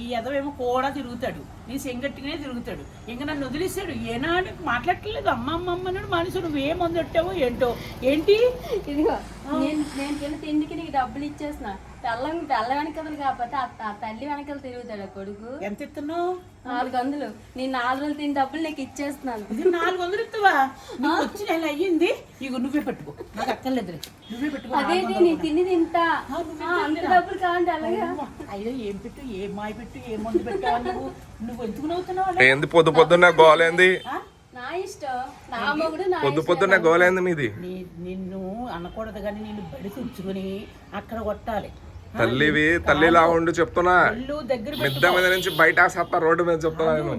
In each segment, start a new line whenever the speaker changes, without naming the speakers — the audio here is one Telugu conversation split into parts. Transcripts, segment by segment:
ఈ ఎదవేమో కూడా తిరుగుతాడు. నీ సెంగట్టినే తిరుగుతాడు. ఇంకా నన్ను వదిలేశాడు. ఏనాడు మాట్లాడట్లేదు. అమ్మ అమ్మ అమ్మ అన్నాడు మనిషి. నువ్వు ఏం వందట్టావో ఏంటో? ఏంటి?
ఇదిగో నేను నేను తిన్న తిండికి నీకు డబ్బులు ఇచ్చేసిన తెల్లం తెల్ల వెనకలు కాకపోతే ఆ తల్లి వెనకలు తిరుగుతాడు కొడుకు.
ఎంత ఇస్తున్నావు
నాలుగు వందలు. నేను నాలుగు వందలు తిని డబ్బులు నీకు ఇచ్చేస్తున్నాను.
నాలుగు వందలు ఇస్తావా నువ్వు వచ్చి నెల అయ్యింది. ఇక నువ్వే పెట్టుకో. నాకు అక్కర్లేదు నువ్వే పెట్టుకో.
అదేంటి? నీ తిని తింటా. అంత డబ్బులు కావాలంటే అలాగా?
అయ్యో ఏం పెట్టు ఏ మాయ పెట్టు ఏ మందు పెట్టావా నువ్వు నువ్వు ఎందుకు నవ్వుతున్నావు?
ఏంది పొద్దు పొద్దున్న గోలేంది?
నా ఇష్టం. నా మొగుడు నా
పొద్దు పొద్దున్న గోలేంది మీది?
నిన్ను అనకూడదు కానీ నిన్ను బడి తెచ్చుకుని అక్కడ కొట్టాలి.
తల్లివి తల్లిలా ఉండు చెప్తున్నా. మిద్ద మీద నుంచి బయట వేసేస్తా రోడ్డు మీద చెప్తున్నా నేను.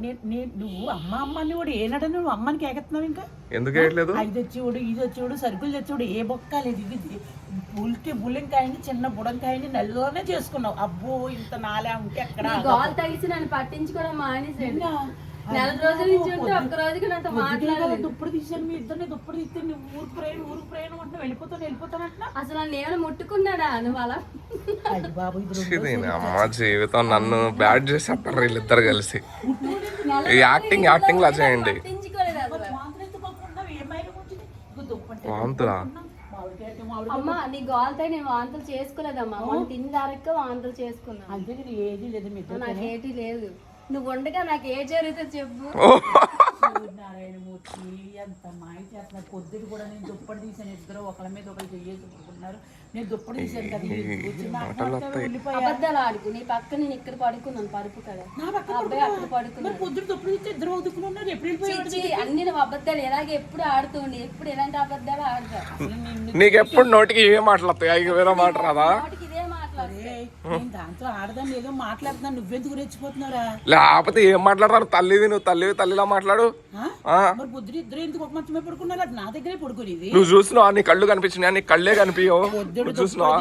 నువ్వు అమ్మ అమ్మని కూడా ఏనాడు నువ్వు అమ్మని కేకెత్తున్నావు ఇంకా?
ఎందుకు వేయట్లేదు
ఐదు వచ్చేవాడు ఇది వచ్చేవాడు సరుకులు తెచ్చేవాడు ఏ బొక్క లేదు ఇది ఉల్టి బుల్లింకాయని చిన్న బుడంకాయని నల్లోనే చేసుకున్నావు. అబ్బో ఇంత నాలా ఉంటే అక్కడ
నీ గోల్ తగిసి నన్ను పట్టించుకోవడం మానేసాడు నెల రోజుల నుంచి ఉంటే ఒక్క రోజుకి నాతో మాట్లాడలేదు.
దుప్పుడు తీసాను మీ ఇద్దరిని దుప్పుడు తీస్తే నువ్వు ఊరు ప్రయాణం ఊరు ప్రయాణం అంటున్నా వెళ్ళిపోతాను వెళ్ళిపోతాను అంటున్నా.
అసలు నన్ను ఏమైనా ముట్టుకున్నాడా నువ్వు అలా?
బాబు
అమ్మ జీవితం నన్ను బ్యాడ్ చేసేస్తారు వీళ్ళిద్దరు కలిసి. ఈ యాక్టింగ్ యాక్టింగ్ లా చేయండి.
వాంతులు?
అమ్మ నీ గోల్తో నేను వాంతులు చేసుకోలేదమ్మా. మనం తిన్న దారక్క వాంతులు చేసుకున్నా.
అంతే ఏది లేదు ఇద్దరు
నాకేటి లేదు. నువ్వు ఉండగా నాకు ఏ జరుగుతుందో చెప్పు.
నారాయణమూర్తి ఎంత మాయ చేస్తున్నారు. పొద్దుడు కూడా నేను దుప్పటి తీసాను ఇద్దరు ఒకళ్ళ మీద ఒకరు చెయ్యేసి పడుకున్నారు నేను దుప్పటి తీసాను కదా.
అబద్ధాలు ఆడుకు. నీ పక్క నేను ఇక్కడ పడుకున్నాను. పరుపు కదా అబ్బాయి అక్కడ పడుకున్నాను
పొద్దుడు దుప్పటి తీస్తే ఇద్దరు అవుతుకుని ఉన్నారు. ఎప్పుడు
అన్ని నువ్వు అబద్ధాలు ఎలాగే ఎప్పుడు ఆడుతుండి ఎప్పుడు ఎలాంటి అబద్ధాలు ఆడతా
అసలు నిన్ను
నీకు ఎప్పుడు నోటికి ఏ మాట్లాడతాయి ఇక వేరే మాట రాదా? లేకపోతే ఏం మాట్లాడతారు? తల్లివి నువ్వు తల్లివి తల్లిలా మాట్లాడు. నువ్వు చూసినావా నీ కళ్ళు కనిపించినాయా? నీ కళ్ళే కనిపించవు. నువ్వు చూసినావా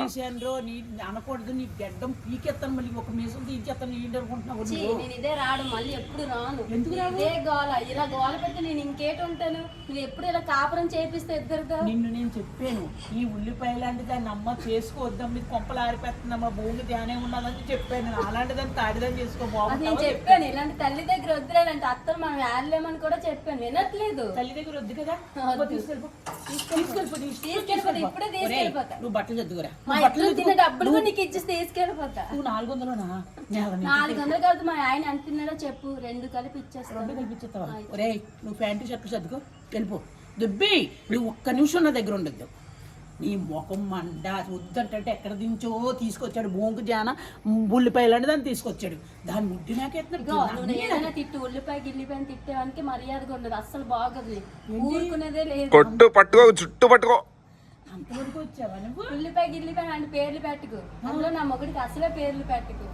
నీ అనకూడదు నీ గడ్డం పీకెత్తాను మళ్ళీ ఒక మీసం తీసేస్తాను ఏంటి అనుకుంటున్నావు
ఛీ,
నువ్వు.
నేను ఇదే రాడు మళ్ళీ ఎప్పుడు రాను.
ఎందుకు రావు?
ఇదే గోల ఇలా గోల పెడితే నేను ఇంకేటి ఉంటాను? నువ్వు ఎప్పుడు ఇలా కాపురం చేపిస్తే ఇద్దరితో?
నిన్ను నేను చెప్పాను ఈ ఉల్లిపాయ లాంటి దాన్ని అమ్మ చేసుకోవద్దాం మీరు కొంపలు ఆరిపోతుందమ్మా భూమి ధ్యానం ఉన్నదని చెప్పాను. అలాంటి దాన్ని తాడిదాన్ని చేసుకో
అది నేను? చెప్పాను ఇలాంటి తల్లి దగ్గర వద్దులేదంటే అత్తలు మనం వేడలేమని కూడా చెప్పాను. వినట్లేదు.
తల్లి దగ్గర వద్దు కదా?
వద్దు.
తీసుకెళ్ళిపో. తీసుకెళ్ళిపో నీ ఇష్టం
తీసుకెళ్ళిపోతా,
తీసుకెళ్ళిపో.
ఇప్పుడే తీసుకెళ్ళిపోతా.
నువ్వు బట్టలు చదువురా
మా ఇంట్లో తిన్న డబ్బులు కూడా నీకు ఇచ్చేసి తీసుకెళ్ళిపోతా.
నువ్వు నాలుగు వందలునా? నేను
నాలుగు వందలు కలిపి మా ఆయన ఎంత తిన్నాడో చెప్పు. రెండు కలిపి ఇచ్చేస్తాను
రెండు కల్పించేస్తావా ఒరేయ్ నువ్వు ప్యాంటు షర్ట్ చదువుకో వెళ్ళిపో. దుబ్బి నువ్వు ఒక్క నిమిషం నా దగ్గర ఉండద్దు. నీ ముఖం మండ వద్దంటే ఎక్కడ దించో తీసుకొచ్చాడు. బొంగు జాన ఉల్లిపాయలు అంటే దాన్ని తీసుకొచ్చాడు. దాన్ని ముడ్డి నాకెత్తున్నాడు
తిట్టు ఉల్లిపాయ గిల్లిపాయ తిట్టేవానికి మర్యాదగా ఉండదు. అస్సలు బాగోదు. ఊరుకునేదే లేదు.
కొట్టు పట్టుకో చుట్టూ పట్టుకో.
అంతవరకు వచ్చావా నువ్వు?
ఉల్లిపాయ గిల్లిపాయ అంటే పేర్లు పెట్టుకు. అందులో నా మొగుడికి అసలే పేర్లు పెట్టుకు.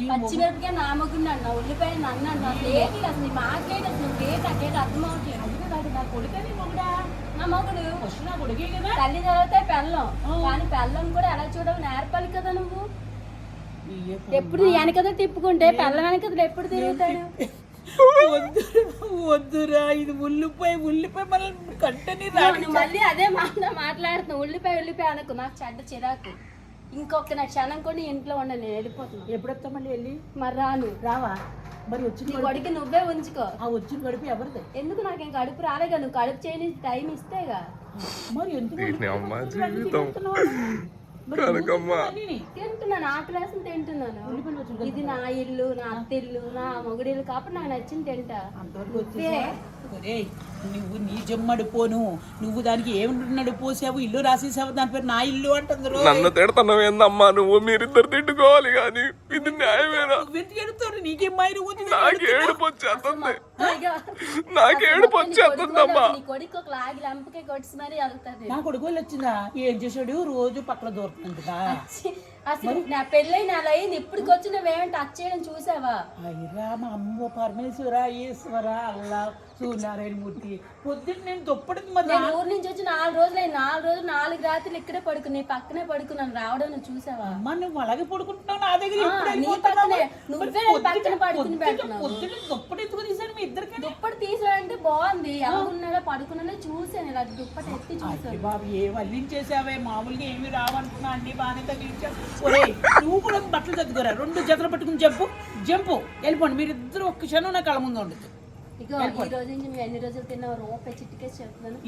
ఈ
పచ్చిమిరపకాయ నా మొగుడిని అన్న ఉల్లిపాయ నన్ను అన్న అసలు ఏంటి? అసలు మాట్లాడి అసలు అర్థం అవట్లేదు
కాదు నా కొడుకని మొగుడా?
నా మొగుడు?
ఫస్ట్ నా కొడుకే కదా?
తల్లి చదివితే పెళ్ళం. కానీ పెళ్ళం కూడా ఎలా చూడాలి నేర్పాలి కదా నువ్వు. ఎప్పుడు వెనకదా తిప్పుకుంటే పెళ్ళం వెనకదా ఎప్పుడు తిరుగుతాడు?
వద్దురా ఇది ఉల్లిపాయ ఉల్లిపాయ కంటని
నువ్వు మళ్ళీ అదే మాట మాట్లాడుతున్నావు ఉల్లిపాయ ఉల్లిపాయ అనకు నాకు చెడ్డ చిరాకు. ఇంకొక నా క్షణం కూడా ఇంట్లో ఉండాలి నేను వెళ్ళిపోతున్నా.
ఎప్పుడొస్తా మళ్ళీ వెళ్ళి?
మరి రాను.
రావా? మరి వచ్చిన
నీ కొడుకు నువ్వే ఉంచుకో.
ఆ వచ్చిన గడుపు ఎవరిది?
ఎందుకు నాకు ఇంకా కడుపు రాలేగా? నువ్వు కడుపు చేయని టైం ఇస్తేగా.
మరి ఎందుకు
వీటిని అమ్మ జీవితం? కనకమ్మ.
తింటున్నాను తింటున్నాను.
ఉల్లిపాయలు వచ్చిన
ఇది నా ఇల్లు నా అత్త ఇల్లు నా మొగుడి ఇల్లు కాబట్టి నాకు నచ్చింది తింటా.
అంతవరకు వచ్చేసా? ఒరేయ్, నువ్వు నీ జమ్మడి పోను. నువ్వు దానికి ఏమన్నాడు పోసావు? ఇల్లు రాసేసావు? దాని పేరు నా ఇల్లు అంటుంది.
నన్ను తిడతావు ఏందమ్మా? నువ్వు మీరిద్దరు తిట్టుకోవాలి కానీ ఇది న్యాయమేనా?
ఎడుతావు. నీకేం మైరు
నాకు ఏడుపు వచ్చేస్తుంది. నాకు ఏడుపు
నీ కొడుకు
వచ్చేస్తుందమ్మా.
నీ కొడుకు ఒక లాగి లంపకే కొట్టి మరీ వెళ్తాది
నా కొడుకు వాళ్ళు వచ్చిందా? ఏం చేశాడు? రోజు పక్కన దూరుతుందా
అసలు నా పెళ్ళైన అలా అయింది. ఇప్పటికి వచ్చి నువ్వేమో టచ్ చేయడం చూసావా?
అయ్యరా మా అమ్మ పరమేశ్వర ఈశ్వర అల్లా సూర్యనారాయణ మూర్తి. పొద్దున్న నేను దుప్పటికి మరి
నేను ఊరు నుంచి వచ్చి నాలుగు రోజులు అయింది. నాలుగు రోజులు నాలుగు రాత్రులు ఇక్కడే పడుకుని పక్కనే పడుకున్నాను. రావడం నువ్వు చూసావా?
అమ్మ నువ్వు అలాగే పడుకుంటున్నావు నా దగ్గర
నీ? పక్కనే. నువ్వే పక్కన పడుకుని
పొద్దున్న- దుప్పటి ఎందుకు మీ ఇద్దరికి
దుప్పటి తీసాడంటే బాగుంది. ఎలా ఉన్నాడో పడుకున్నాడో చూసాను ఇలా దుప్పటి ఎత్తి చూసాను
బాబు ఏ వల్లించేసావే మామూలుగా ఏమి రావనుకున్నా అన్ని బాగానే తగిలించావు. ఒరేయ్ నువ్వు కూడా బట్టలు తగ్గురా రెండు జతలు పట్టుకుని చెప్పు జంపు. వెళ్ళిపోండి. మీరు ఇద్దరు ఒక్క క్షణం నా కళ్ళ ముందు ఉండదు
ఇగో ఈ రోజు నుంచి నువ్వు ఎన్ని రోజులు తిన్నావు రూపాయి చిట్టుకేసి చెప్తున్నాను మేము?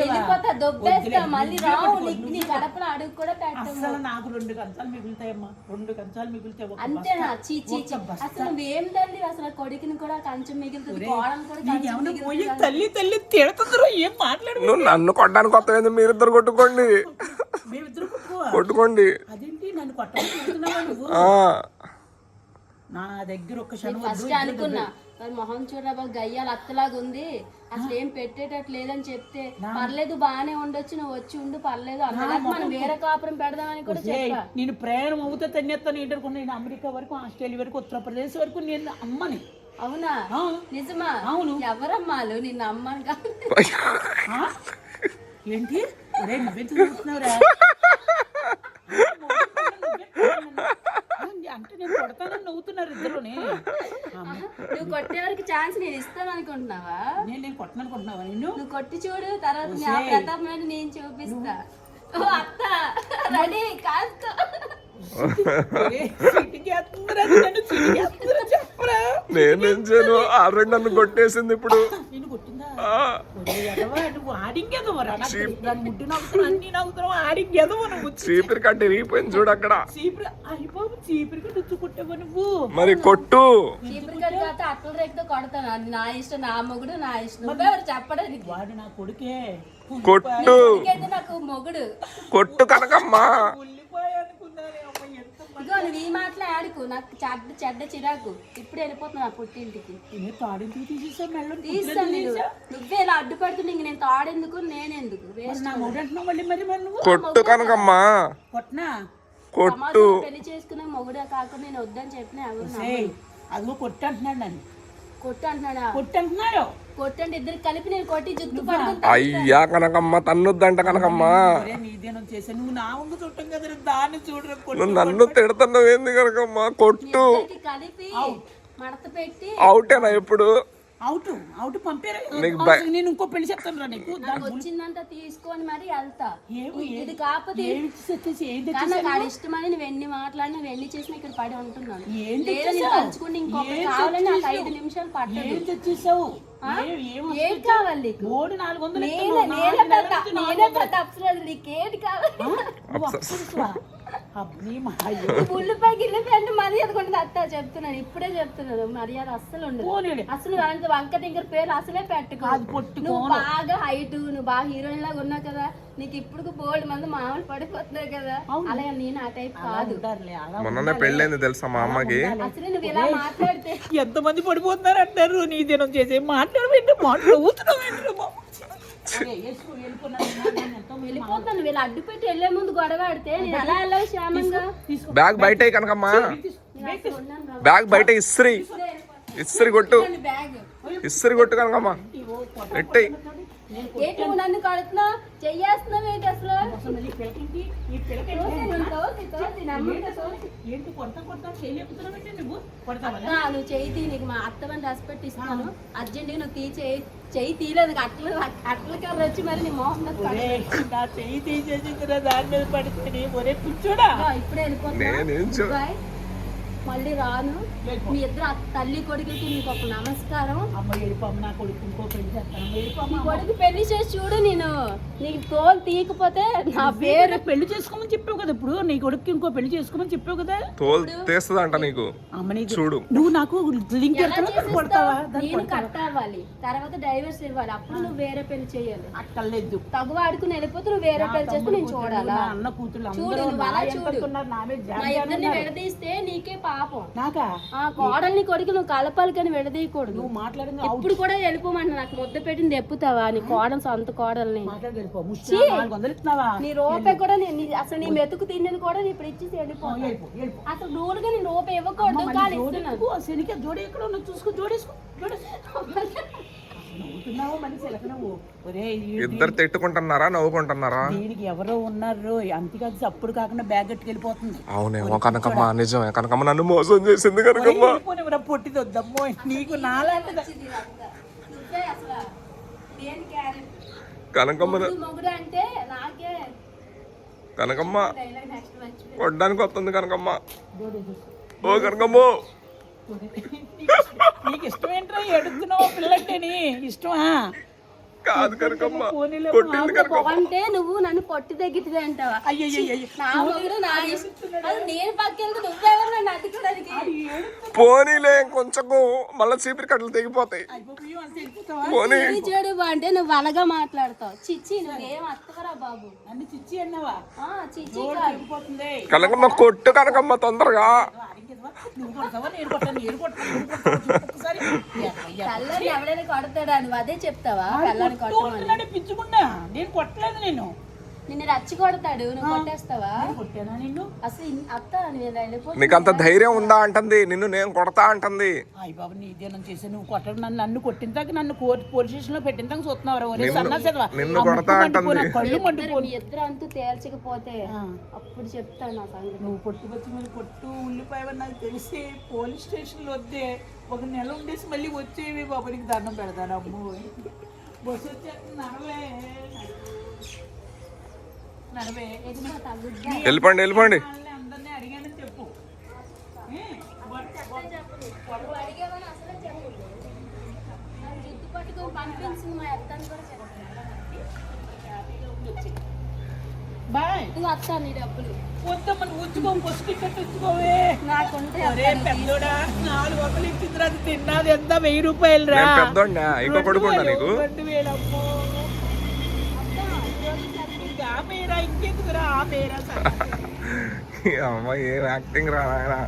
వెళ్ళిపోతా దొబ్బేస్తా మళ్ళీ రావు నీకు నీ గడపలో అడుగు కూడా పెట్టము.
నాకు రెండు కంచాలు మిగులుతాయమ్మా. రెండు కంచాలు మిగులుతాయి
అంతేనా చీ చీ. అసలు నువ్వేం తల్లి అసలు కొడుకుని కూడా కంచం మిగులుతుంది కోడలు
తల్లి తల్లి తిడుతుందిరో ఏం మాట్లాడు
నువ్వు నన్ను కొట్టడానికి కొత్త మీరిద్దరు కొట్టుకోండి. కొట్టుకోండి.
అదేంటి? నన్ను నువ్వు?
ఆ.
నా దగ్గర ఒక
ఫస్ట్ అనుకున్నా. మరి మొహం చూడరా గయ్యాలు అత్తలాగా ఉంది. అసలు ఏం పెట్టేటట్టు లేదని చెప్తే పర్లేదు బాగానే ఉండొచ్చు నువ్వు వచ్చి ఉండు పర్లేదు అందులో మనం వేరే కాపురం పెడదామని కూడా చెప్పా.
నేను ప్రయాణం అవుతా తన్యత్తాను ఏంటనుకున్నా నేను అమెరికా వరకు ఆస్ట్రేలియా వరకు ఉత్తరప్రదేశ్ వరకు నేను అమ్మని.
అవునా? నిజమా?
అవును.
ఎవరమ్మాలు? నిన్ను అమ్మను కాదు?
ఏంటి? నువ్వెందుకు చూస్తున్నావురా అంటే నేను కొడతానని నవ్వుతున్నారు ఇద్దరుని అమ్మ,
నువ్వు కొట్టే వరకు ఛాన్స్ నేను ఇస్తాను అనుకుంటున్నావా?
నేను నేను కొట్టననుకుంటున్నావా నిన్ను?
నువ్వు కొట్టి చూడు తర్వాత నా ప్రతాప్ మీద నేను చూపిస్తా. ఓ అత్త రెడీ కాస్త
నేనేం చేయను? ఆల్రెడీ నన్ను కొట్టేసింది ఇప్పుడు. చీపిరి కట్టి ఇరిగిపోయింది చూడు అక్కడ.
చీపురు అయ్యి బాబు చీపురికి డుచ్చు కొట్టావా నువ్వు?
మరి కొట్టు.
చీపురు కట్టు కాస్త అట్ల రేఖతో కొడతాను. అది నా ఇష్టం నా మొగుడు నా ఇష్టం. నువ్వెవరు చెప్పడానికి?
వాడు నా కొడుకే.
కొట్టు.
ఇంకైతే నాకు మొగుడు.
కొట్టు కనకమ్మా.
ఇగో నువ్వు ఈ మాటలే ఆడుకు. నాకు చెడ్డ చెడ్డ చిరాకు. ఇప్పుడు వెళ్ళిపోతున్నా నా పుట్టింటికి. తీస్తాను నేను నువ్వే ఇలా అడ్డుపడుతుంటే ఇంక నేను తాడెందుకు నేనెందుకు? వేస్ట్
నా మూడు అంటున్నావు మళ్ళీ మరి మరి నువ్వు?
కొట్టు కనకమ్మా.
కొట్టనా
కొట్టు.
సమాజంలో పెళ్ళి చేసుకునే మొగుడే కాకుండా నేను వద్దని చెప్పిన ఎవరు నమ్మరు.
అదిగో కొట్టు అంటున్నాడు నన్ను.
కొట్టు అంటున్నాడా?
కొట్టు అంటున్నాడు.
కొట్టండి ఇద్దరు కలిపి నేను కొట్టి జుట్టు పడుకుంటా
అయ్యా కనకమ్మ తన్నుద్దంట కనకమ్మా.
నువ్వు నా వంగు చుట్టం కదా దాన్ని చూడరా
నన్ను తిడుతున్నావు ఏంది కనకమ్మా? కొట్టు.
కలిపి మడత పెట్టి
అవుటేనా ఎప్పుడు
అవుట్ అవుట్ పంపారు? నేను ఇంకో పెళ్ళి చెప్తాను రా నీకు.
వచ్చిందంట తీసుకొని మరి వెళ్తా. ఇది కాకపోతే నాకు ఇష్టమని నువ్వు ఎన్ని మాట్లాడినా నువ్వు ఎన్ని చేసినా ఇక్కడ పడి ఉంటున్నాను.
ఏం
లేదా నేను
తెచ్చేసావు?
తలుచుకుంటే ఇంకొకటి కావాలని నాకు? ఐదు నిమిషాలు పట్టదు.
ఏం తెచ్చేసావు? ఏం-
కావాలి నీకు?
మూడు నాలుగు వందలు
నేనే పెద్ద నేనే. పెద్ద నీకేంటి కావాలి? ఉల్లిపాయ గిల్లిపాయ అంటే మర్యాద కొంటుంది అత్త చెప్తున్నాను ఇప్పుడే చెప్తున్నాను మర్యాద అస్సలు ఉండదు. అసలు అలాంటి వంక టింకర్ పేరు అసలే పెట్టుకో. నువ్వు బాగా హైట్ నువ్వు బాగా హీరోయిన్ లాగా ఉన్నావు కదా నీకు ఇప్పుడు బోల్డ్ మంది మామూలు పడిపోతున్నాయి కదా. అలాగే నేను ఆ టైప్ కాదు.
అలా
మొన్ననే పెళ్ళైంది తెలుసా మా అమ్మకి?
అసలు నువ్వు ఇలా మాట్లాడితే
ఎంతమంది పడిపోతున్నారు అంటారు? నీ దినం చేసే మాట్లాడవేంటి మాట్లాడుతున్నావు
వెళ్ళిపోతాను వీళ్ళు అడ్డు పెట్టి వెళ్ళే ముందు గొడవ ఆడితే నేను ఎలా వెళ్ళావు క్షేమంగా
బ్యాగ్ బయట కనకమ్మా. బ్యాగ్ బయట ఇస్త్రీ. ఇస్త్రీ కొట్టు.
బ్యాగ్
ఇస్త్రీ కొట్టు కనకమ్మా. ఎట్టయి
ఏంటి నువ్వు నన్ను కడుతున్నావు? చెయ్యేస్తున్నావు ఏంటి అసలు?
నువ్వు
చెయ్యి తీ నీకు మా అత్తమని రెస్పెక్ట్ ఇస్తాను అర్జెంట్ నువ్వు తీ చెయ్యి చెయ్యి తీలేదు అట్ల అట్ల కర్ర వచ్చి మరి నీ మోహన్
నా చెయ్యి తీసేసిందిరా దాని మీద పడితే ఒరే కూర్చోడా?
పడు. ఇప్పుడే వెళ్ళిపోతున్నా. మళ్ళీ రాను. మీ ఇద్దరు తల్లి కొడుకులకి నీకు ఒక నమస్కారం.
అమ్మ నా కొడుకు ఇంకో పెళ్ళి చేస్తాను.
కొడుకు పెళ్ళి చేసి చూడు నేను. నీకు తోలు తీయకపోతే నా పేరు
వేరే పెళ్ళి చేసుకోమని చెప్పావు కదా ఇప్పుడు. నీ కొడుకు ఇంకో పెళ్ళి చేసుకోమని చెప్పావు కదా.
తోలు తీస్తుందంట నీకు.
అమ్మ నీకు
చూడు.
నువ్వు నాకు లింక్ కొడతావా?
నేను కట్ అవ్వాలి. తర్వాత డైవర్స్ ఇవ్వాలి. అప్పుడు నువ్వు వేరే పెళ్ళి చేయాలి.
అక్కర్లేదు.
తగు ఆడుకుని వెళ్ళిపోతే నువ్వు వేరే పెళ్ళి చేస్తే నేను చూడాలా?
అన్న కూతురు
చూడు
అందరూ
నువ్వు అలా చూడు.
నా
ఇద్దరిని. విడదీస్తే నీకే పాపం.
నాకా?
ఆ కోడల్ని కొడుకు నువ్వు కలపాలి కానీ విడదీయకూడదు.
నువ్వు మాట్లాడింది
ఇప్పుడు కూడా వెళ్ళిపోమంట నాకు ముద్ద పెట్టింది ఎప్పుతావా? నీ కోడలు సొంత కోడల్ని.
మాట్లాడి వెళ్ళిపో. ముష్టి నాలుగు వందలు ఇస్తున్నావా?
నీ రూపాయి కూడా నీ- నీ- అసలు నీ మెతుకు తిన్నది కూడా నీ ఇప్పుడు ఇచ్చేసి వెళ్ళిపో.
వెళ్ళిపో వెళ్ళిపో.
అసలు నూరుగా నీ రూపాయి ఇవ్వకూడదు. కానీ
శనికి జోడి ఎక్కడ చూసుకో జోడేసుకో జోడేసుకో.
ఇద్దరు తిట్టుకుంటున్నారా నవ్వుకుంటున్నారా?
దీనికి ఎవరో ఉన్నారు అంతేకాదు చప్పుడు కాకుండా బ్యాగ్ కట్టుకెళ్ళిపోతుంది.
అవునేమో కనకమ్మ నిజమే కనకమ్మ నన్ను మోసం చేసింది కనకమ్మ.
వద్దమ్మో నీకు
క్యారెట్
కనకమ్మ కనకమ్మ కొట్టడానికి వస్తుంది కనకమ్మ. ఓ కనకమ్మ.
నీకు ఇష్టం ఏంట్రా ఎడుతున్నావు పిల్లంటేని ఇష్టమా?
కాదు కనకమ్మ.
పోనీలే
కొట్టింది కనకమ్మ.
అంటే నువ్వు నన్ను పొట్టి తగ్గితే అంటావా?
అయ్యయ్యయ్య
నా మొగుడు నా ఇష్టం అది నేను పక్కెళ్తే నువ్వెవరు నన్ను అడ్డుకోవడానికి
పోనీలే కొంచెం మళ్ళీ చీపిరి కట్టలు తెగిపోతాయి
అయిపోయి అంత వెళ్ళిపోతావా
పోనీ
ఇది చెడు బా అంటే నువ్వు అనగా మాట్లాడతావు చిచ్చి నువ్వేం అత్తవరా బాబు
అన్ని చిచ్చి అన్నావా
ఆ చిచ్చి
రోడ్డు
కాదు
వెళ్ళిపోతుంది
కనకమ్మ కొట్టు కనకమ్మ తొందరగా?
నువ్వు కొడతావా నేను కొట్టాను కొట్టాను
ఎవడైనా కొడతాడా? నువ్వు అదే చెప్తావా?
పిచ్చుకున్నా. నేను కొట్టలేదు నేను.
నిన్ను రచ్చి కొడతాడు నువ్వు కొట్టేస్తావా?
కొట్టానా నిన్ను?
అసలు అత్త నేను
నీకంత ధైర్యం ఉందా అంటుంది నిన్ను నేను కొడతా అంటుంది.
అయ్య బాబు నీ ఇదేనం చేసి? నువ్వు కొట్టడం నన్ను నన్ను కొట్టిన దాకా నన్ను కోర్టు పోలీస్ స్టేషన్లో పెట్టిన దాకా చూస్తున్నావు ఒరే.
నిన్ను కొడతా అంటుంది.
కళ్ళు
ఇద్దరు
మండిపోయి
మీ ఇద్దరు అంటూ తేల్చకపోతే. అప్పుడు చెప్తాను నా సంగతి.
నువ్వు పొట్టు వచ్చి మీద కొట్టు ఉల్లిపాయ నాకు తెలిసి పోలీస్ స్టేషన్లో వద్దే. ఒక నెల ఉండేసి మళ్ళీ వచ్చేవి బాబు నీకు దండం పెడతాను అమ్ము. బస్సు వచ్చేస్తుంది నడవే
వెళ్ళిపోండి వెళ్ళిపోండి.
బాయ్.
నువ్వు అత్త నీ డబ్బులు.
వద్దమ్మ నువ్వు ఉంచుకో బస్సు టికెట్ ఉంచుకోవే
నాకుంటే
ఒరే పెద్దోడా నాలుగు వందలు ఇచ్చిన తర్వాత తిన్నది ఎంత వెయ్యి రూపాయలు రా.
నేను పెద్దోడినా? ఇంకో కొడుకున్నా నీకు?
రెండు వేలమ్మో. అమ్మాయి ఆపేరా
అమ్మ ఏం యాక్టింగ్ రా నాయనా